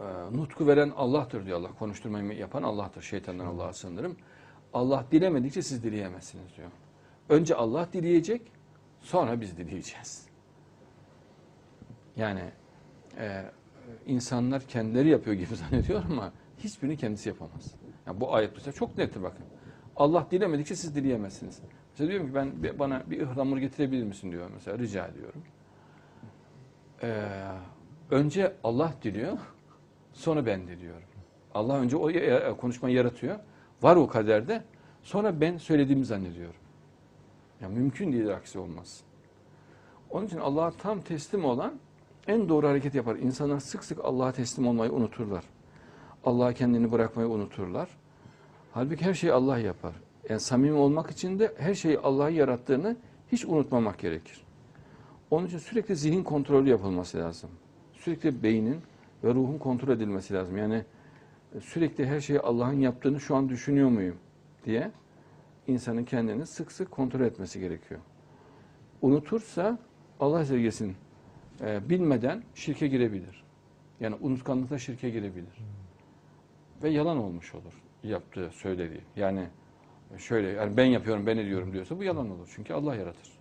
e, nutku veren Allah'tır diyor Allah. Konuşturmayı yapan Allah'tır. Şeytandan Allah'a sığınırım. Allah dilemedikçe siz dileyemezsiniz diyor. Önce Allah dileyecek, sonra biz dileyeceğiz. Yani e, insanlar kendileri yapıyor gibi zannediyor ama hiçbirini kendisi yapamaz. Yani bu ayet mesela çok nettir bakın. Allah dilemedikçe siz dileyemezsiniz. Mesela diyorum ki ben bana bir ıhlamur getirebilir misin diyor mesela rica ediyorum. Ee, önce Allah diliyor, sonra ben diliyorum. Allah önce o konuşmayı yaratıyor. Var o kaderde. Sonra ben söylediğimi zannediyorum. Ya mümkün değil aksi olmaz. Onun için Allah'a tam teslim olan en doğru hareket yapar. İnsanlar sık sık Allah'a teslim olmayı unuturlar. Allah'a kendini bırakmayı unuturlar. Halbuki her şeyi Allah yapar. Yani samimi olmak için de her şeyi Allah'ın yarattığını hiç unutmamak gerekir. Onun için sürekli zihin kontrolü yapılması lazım. Sürekli beynin ve ruhun kontrol edilmesi lazım. Yani sürekli her şeyi Allah'ın yaptığını şu an düşünüyor muyum diye insanın kendini sık sık kontrol etmesi gerekiyor. Unutursa Allah sevgisin e, bilmeden şirke girebilir. Yani unutkanlıkla şirke girebilir. Ve yalan olmuş olur yaptığı, söylediği. Yani şöyle yani ben yapıyorum, ben ediyorum diyorsa bu yalan olur. Çünkü Allah yaratır.